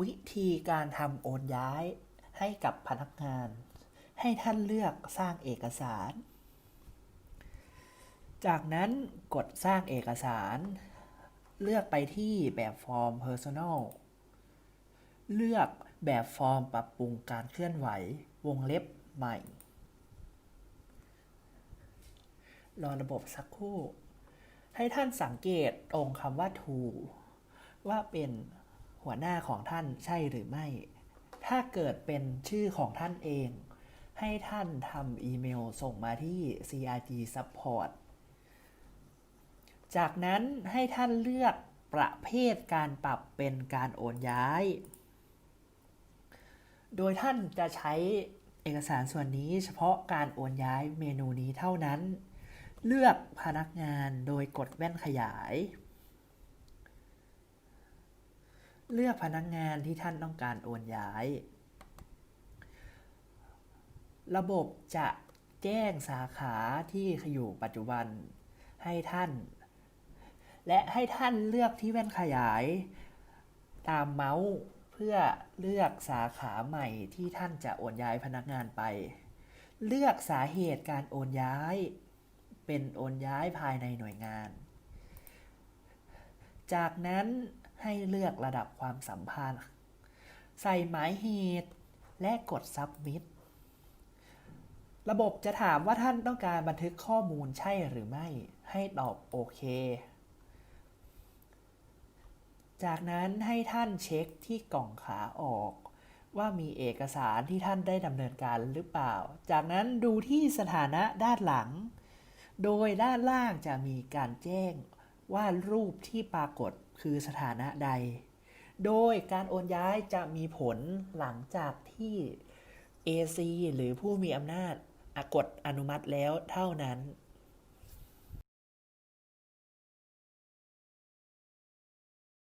วิธีการทำโอนย้ายให้กับพนักงาน ให้ท่านเลือกสร้างเอกสาร จากนั้นกดสร้างเอกสาร เลือกไปที่แบบฟอร์ม Personal เลือกแบบฟอร์มปรับปรุงการเคลื่อนไหววงเล็บใหม่ รอระบบสักครู่ ให้ท่านสังเกตตรงคำว่า to ว่าเป็น หัวหน้าของท่านใช่หรือไม่ ถ้าเกิดเป็นชื่อของท่านเอง ให้ท่านทำอีเมลส่งมาที่ CRG Support จากนั้นให้ท่านเลือกประเภทการปรับเป็นการโอนย้าย โดยท่านจะใช้เอกสารส่วนนี้เฉพาะการโอนย้ายเมนูนี้เท่านั้น เลือกพนักงานโดยกดแว่นขยาย เลือกพนักงานที่ท่านต้องการโอนย้าย ระบบจะแจ้งสาขาที่อยู่ปัจจุบันให้ท่าน และให้ท่านเลือกที่แว่นขยาย ตามเมาส์เพื่อเลือกสาขาใหม่ที่ท่านจะโอนย้ายพนักงานไป เลือกสาเหตุการโอนย้าย เป็นโอนย้ายภายในหน่วยงาน จากนั้น ให้เลือกระดับความสัมพันธ์ ใส่หมายเหตุและกด submit ระบบจะถามว่าท่านต้องการบันทึกข้อมูลใช่หรือไม่ ให้ตอบโอเค จากนั้นให้ท่านเช็คที่กล่องขาออก ว่ามีเอกสารที่ท่านได้ดำเนินการหรือเปล่า จากนั้นดูที่สถานะด้านหลัง โดยด้านล่างจะมีการแจ้ง ว่ารูปที่ปรากฏคือสถานะใด โดยการโอนย้ายจะมีผลหลังจากที่ AC หรือผู้มีอำนาจอะกดอนุมัติแล้วเท่านั้น